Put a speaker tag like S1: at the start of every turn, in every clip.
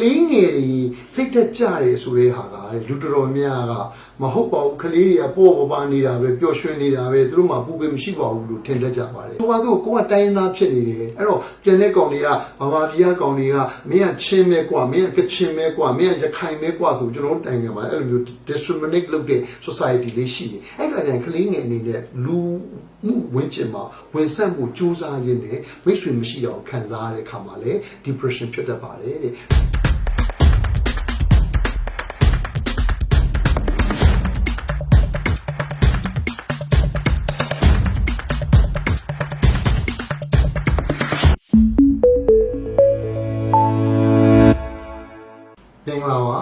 S1: လေးငယ်တွေစိတ်သက်ကြတယ်ဆိုတဲ့ဟာကလူတော်တော်များကမဟုတ်ပါဘူးကလေးတွေကပေါ့ပေါ့ပါနေတာပဲပျော်ရွှင်နေတာပဲသူတို့မှပူပင်မရှိပါဘူးလို့ထင်တတ်ကြပါတယ်ဆိုပါစို့ကိုကတိုင်းရင်းသားဖြစ်နေတယ်အဲ့တော့ကျန်တဲ့ကောင်တွေကဗမာပြည်ကကောင်တွေကမင်းကချင်းမဲကွာမင်းကကချင်မဲကွာမင်းကရခိုင်မဲကွာဆိုကျွန်တော်တို့တိုင်ငံမှာအဲ့လိုမျိုး discriminate လုပ်တဲ့ society လေးရှိတယ်အဲ့ကတည်းကကလေးငယ်အနေနဲ့လူမှုဝင်ကျင်မှာဝင်ဆက်မှုစူးစမ်းရင်းနဲ့မိတ်ဆွေမရှိတော့ခံစားရတဲ့အခါမှာလေ depression ဖြစ်တတ်ပါတယ်တဲ့ င်္ဂလာပါ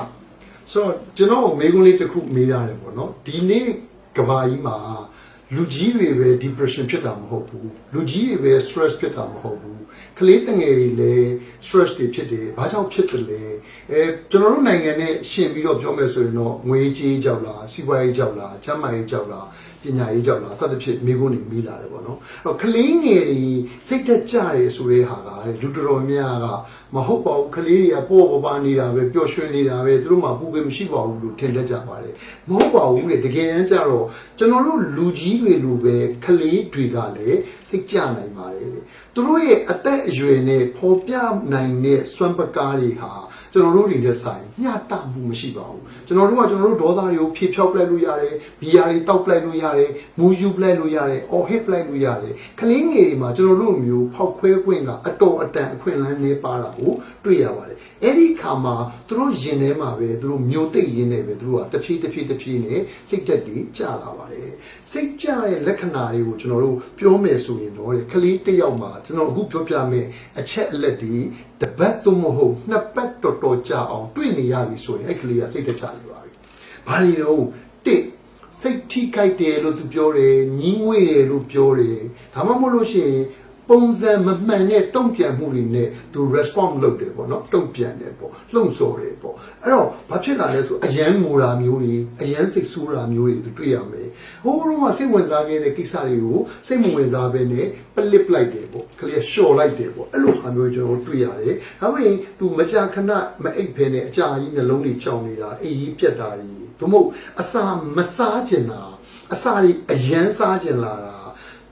S1: ဆိုတော့ကျွန်တော်မေးခွန်းလေးတစ်ခုမေးရတယ်ပေါ့နော်ဒီနေ့ကဘာကြီးမှာ လူကြီးတွေပဲ depression ဖြစ်တာမဟုတ်ဘူးလူကြီးတွေပဲ stress ဖြစ်တာမဟုတ်ဘူးကလေးတငယ်တွေလည်း stress တွေဖြစ်တယ်ဘာကြောင့်ဖြစ်တယ်လဲအဲကျွန်တော်တို့နိုင်ငံနဲ့ရှင်ပြီးတော့ပြောမယ်ဆိုရင်တော့ငွေကြေးကြောက်လားစီးပွားရေးကြောက်လားချမ်းမာရေးကြောက်လားပညာရေးကြောက်လားစသဖြင့်မိခွန်းတွေမိလာတယ်ပေါ့နော်အဲ့တော့ကလေးငယ်တွေစိတ်သက်ကြတယ်ဆိုတဲ့ဟာကလူတော်တော်များကမဟုတ်ပါဘူးကလေးတွေကပေါ့ပေါ့ပါနေတာပဲပျော်ရွှင်နေတာပဲသူတို့မှပူပင်မရှိပါဘူးလို့ထင်တတ်ကြပါတယ်မဟုတ်ပါဘူးလေတကယ်တမ်းကျတော့ကျွန်တော်တို့လူကြီးတွေလိုပဲကလေးတွေကလည်းစိတ်ကြနိုင်ပါတယ်တဲ့ သူတို့ရဲ့အသက်အရွယ်နဲ့ပေါ်ပြနိုင်တဲ့စွမ်းပကားတွေဟာကျွန်တော်တို့တွေနဲ့ဆိုင်မျှတမှုမရှိပါဘူးကျွန်တော်တို့ကကျွန်တော်တို့ဒေါသတွေကိုဖြေဖြောက်ပလိုက်လို့ရတယ်ဘီယာတွေတောက်ပလိုက်လို့ရတယ်မူယူပလိုက်လို့ရတယ်အော်ဟစ်ပလိုက်လို့ရတယ်ကလေးငယ်တွေမှာကျွန်တော်တို့မျိုးဖောက်ခွဲခွင့်ကအတော်အတန်အခွင့်အလမ်းနေပါတာကိုတွေ့ရပါတယ်အဲ့ဒီခါမှာသူတို့ရင်ထဲမှာပဲသူတို့မျိုးသိပ်ရင်းနေပဲသူတို့ကတဖြည်းတဖြည်းတဖြည်းနဲ့စိတ်သက်တွေကျလာပါတယ်စိတ်ကျတဲ့လက္ခဏာတွေကိုကျွန်တော်တို့ပြောမယ်ဆိုရင်တော့တဲ့ကလေးတစ်ယောက်မှာကျွန်တော်အခုပြောပြမယ်အချက်အလက်တွေတပတ်သို့မဟုတ်နှစ်ပတ်တော်တော်ကြာအောင်တွေ့နေရပြီဆိုရင်အဲ့ကလေးကစိတ်သက်ချနေပါပြီ။ဘာတွေတော့တစ်စိတ်ထိခိုက်တယ်လို့သူပြောတယ်ညင်းငွေတယ်လို့ပြောတယ်ဒါမှမဟုတ်လို့ရှိရင် ပုံစံမမှန်တဲ့တုံ့ပြန်မှုတွေနဲ့သူ response လုပ်တယ်ပေါ့နော်တုံ့ပြန်တယ်ပေါ့လှုံ့ဆော်တယ်ပေါ့အဲ့တော့ဘာဖြစ်လာလဲဆိုအယမ်းငိုတာမျိုးတွေအယမ်းစိတ်ဆိုးတာမျိုးတွေသူတွေ့ရမယ်ဟိုးတော့ကစိတ်ဝင်စားခဲ့တဲ့ကိစ္စတွေကိုစိတ်မဝင်စားဘဲနဲ့ပလစ်ပလိုက်တယ်ပေါ့ကလေးလျှော်လိုက်တယ်ပေါ့အဲ့လိုဟာမျိုးကျွန်တော်တွေ့ရတယ်ဒါပေမဲ့သူမကြာခဏမအိပ်ဖဲနဲ့အကြာကြီးနှလုံးတွေကြောင်နေတာအေးကြီးပြတ်တာတွေသို့မဟုတ်အစာမစားကျင်တာအစာတွေအယမ်းစားကျင်လာတာ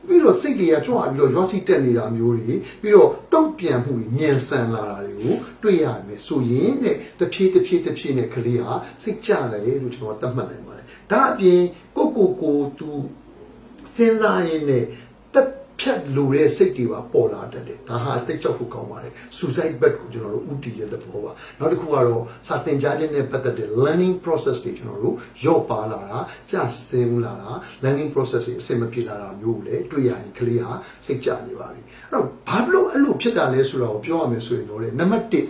S1: ပြီးတော့စိတ်တွေကကြွပြီးတော့ရွာစီတက်နေတာမျိုးတွေပြီးတော့တုံ့ပြန်မှုတွေမြန်ဆန်လာတာတွေကိုတွေ့ရမယ်ဆိုရင်တဲ့တဖြည်းတဖြည်းတဖြည်းနဲ့ကလေးဟာစိတ်ကြတယ်လို့ကျွန်တော်သတ်မှတ်နိုင်ပါတယ်ဒါအပြင်ကိုကိုကိုသူစဉ်းစားရင်းနဲ့တက် ဖြတ်လိုတဲ့စိတ်တွေပါပေါ်လာတတ်တယ်ဒါဟာတိတ်ကြောက်ဖို့ကောင်းပါတယ် suicide bet ကိုကျွန်တော်တို့ဥတီရတဲ့ဘောပါနောက်တစ်ခုကတော့စာသင်ကြားခြင်းနဲ့ပတ်သက်တဲ့ learning process တွေကျွန်တော်တို့ရော့ပါလာတာကြာစင်းလာတာ learning process တွေအဆင်မပြေလာတာမျိုးကိုလည်းတွေ့ရရင်ကလေးဟာစိတ်ကြနေပါပြီအဲ့တော့ဘာလို့အဲ့လိုဖြစ်တာလဲဆိုတော့ပြောရမယ်ဆိုရင်တော့လေနံပါတ်1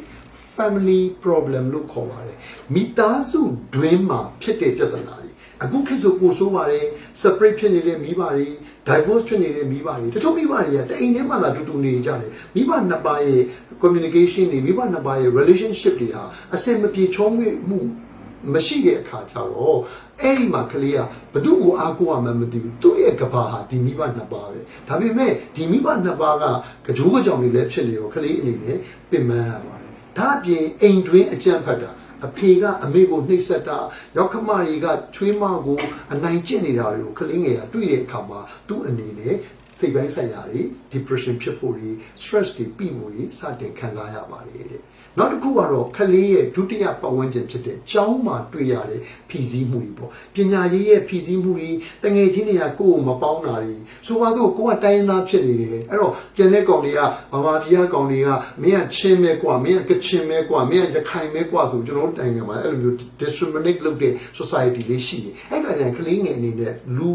S1: family problem လို့ခေါ်ပါတယ်မိသားစုတွင်းမှာဖြစ်တဲ့ပြဿနာတွေ အခုခေတ်ဆိုပိုဆိုးပါတယ် separate ဖြစ်နေတဲ့မိဘတွေ divorce ဖြစ်နေတဲ့မိဘတွေတချို့မိဘတွေကတအိမ်ထဲမှာသာတူတူနေကြတယ်မိဘနှစ်ပါးရဲ့ communication တွေမိဘနှစ်ပါးရဲ့ relationship တွေဟာအဆင်မပြေချောမွေ့မှုမရှိတဲ့အခါကျတော့အဲ့ဒီမှာကလေးကဘသူ့ကိုအားကိုးရမှန်းမသိဘူးသူ့ရဲ့ကဘာဟာဒီမိဘနှစ်ပါးပဲဒါပေမဲ့ဒီမိဘနှစ်ပါးကကြိုးကြောင်တွေလည်းဖြစ်နေတော့ကလေးအနေနဲ့ပြင်ပန်းရပါတယ်ဒါအပြင်အိမ်တွင်းအကြံဖတ်တာ အဖေကအမေကိုနှိပ်စက်တာရောက်ခမတွေကချွေးမကိုအနိုင်ကျင့်နေတာတွေကိုကလေးငယ်ကတွေ့တဲ့အခါမှာသူ့အနေနဲ့စိတ်ပိုင်းဆိုင်ရာတွေ depression ဖြစ်ဖို့တွေ stress တွေပြီးမှုတွေစတင်ခံစားရပါတယ်တဲ့ နောက်တစ်ခုကတော့ကလေးရဲ့ဒုတိယပတ်ဝန်းကျင်ဖြစ်တဲ့ကျောင်းမှာတွေ့ရတဲ့ဖြည့်ဆည်းမှုတွေပေါ့ပညာရေးရဲ့ဖြည့်ဆည်းမှုတွေတငယ်ချင်းတွေကကိုယ့်ကိုမပေါင်းတာတွေဆိုပါတော့ကိုကတိုင်းရင်းသားဖြစ်နေတယ်အဲ့တော့ကျန်တဲ့ကောင်တွေကဗမာပြည်ကကောင်တွေကမင်းကချင်းမဲကွာမင်းကကချင်မဲကွာမင်းကရခိုင်မဲကွာဆိုကျွန်တော်တို့တိုင်းကမှာအဲ့လိုမျိုး discriminate လုပ်တဲ့ society လေးရှိတယ်အဲ့ကတည်းကကလေးငယ်အနေနဲ့လူ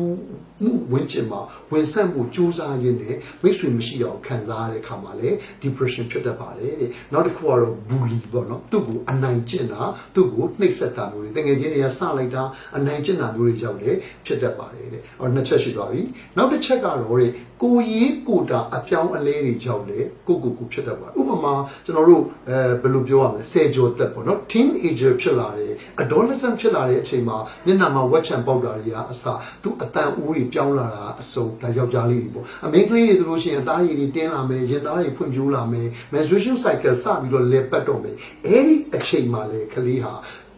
S1: မှုဝင်ကျင်မှာဝင်ဆက်မှုစူးစမ်းရင်းနဲ့မိတ်ဆွေမရှိတော့ခံစားရတဲ့ခါမှာလေ depression ဖြစ်တတ်ပါတယ်တဲ့နောက်တစ်ခုကတော့ bully ပေါ့နော်သူ့ကိုအနိုင်ကျင့်တာသူ့ကိုနှိပ်စက်တာမျိုးတွေတကယ်ချင်းတွေကစလိုက်တာအနိုင်ကျင့်တာမျိုးတွေကြောင့်လေဖြစ်တတ်ပါတယ်တဲ့ဟောနှစ်ချက်ရှိသွားပြီနောက်တစ်ချက်ကတော့တဲ့ကိုရေးကိုတာအပြောင်းအလဲတွေကြောင့်လေကိုကိုကိုဖြစ်တတ်ပါတယ်ဥပမာကျွန်တော်တို့အဲဘယ်လိုပြောရမလဲဆယ်ကျော်သက်ပေါ့နော် teenager ဖြစ်လာတယ် adolescent ဖြစ်လာတဲ့အချိန်မှာမျက်နှာမှာဝက်ချံပေါက်တာတွေကအစသူအတန်ဦးတွေပြောင်းလာတာအစုံဒါယောက်ျားလေးတွေပေါ့အမိန်းကလေးတွေဆိုလို့ရှိရင်အသားရည်တွေတင်းလာမယ်ရင်သားတွေဖွံ့ဖြိုးလာမယ် menstruation cycle စပြီးတော့လေပတ်တော့မယ်အဲ့ဒီအချိန်မှာလေကလေးဟာ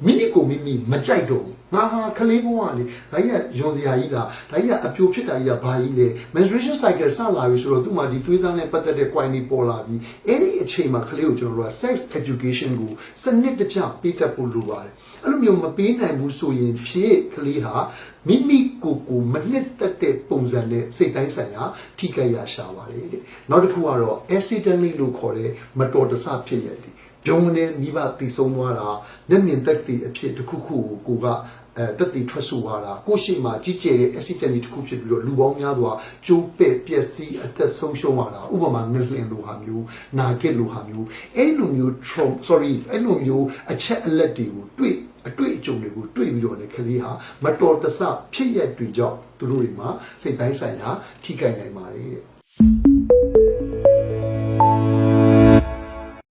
S1: မိမိကိုမိမိမကြိုက်တော့ဘူး ငါဟာကလေးဘဝကနေဒါကြီးကယွန်စရာကြီးလားဒါကြီးကအပြိုဖြစ်တာကြီးကဘာကြီးလဲ menstruation cycle စလာပြီဆိုတော့သူ့မှာဒီသွေးသားနဲ့ပတ်သက်တဲ့ quality တွေပေါ်လာပြီအဲ့ဒီအချိန်မှာကလေးကိုကျွန်တော်တို့က sex education ကိုစနစ်တကျပေးတတ်ဖို့လိုပါတယ်အဲ့လိုမျိုးမပေးနိုင်ဘူးဆိုရင်ဖြည့်ကလေးဟာမိမိကိုယ်ကိုမနှစ်သက်တဲ့ပုံစံနဲ့စိတ်တိုင်းဆိုင်ရာထိခိုက်ရရှာပါတယ်တဲ့နောက်တစ်ခုကတော့ accidentally လို့ခေါ်တဲ့မတော်တဆဖြစ်ရတယ်ဂျုံနဲ့မိဘတည်ဆုံးသွားတာမျက်မြင်သက်သေအဖြစ်တစ်ခုခုကိုကိုက အဲတက်တီထွက်ဆိုသွားတာကိုရှိမှကြီးကျယ်တဲ့ accident တစ်ခုဖြစ်ပြီးတော့လူပေါင်းများစွာကျိုးပဲ့ပျက်စီးအသက်ဆုံးရှုံးသွားတာဥပမာငလျင်လိုဟာမျိုးနာကစ်လိုဟာမျိုးအဲ့လိုမျိုး trauma sorry အဲ့လိုမျိုးအချက်အလက်တွေကိုတွေ့အတွေ့အကြုံတွေကိုတွေ့ပြီးတော့လေကလေးဟာမတော်တဆဖြစ်ရက်တွေကြောင့်သူတို့တွေမှာစိတ်တိုင်းဆိုင်ရာထိခိုက်နိုင်ပါတယ်တဲ့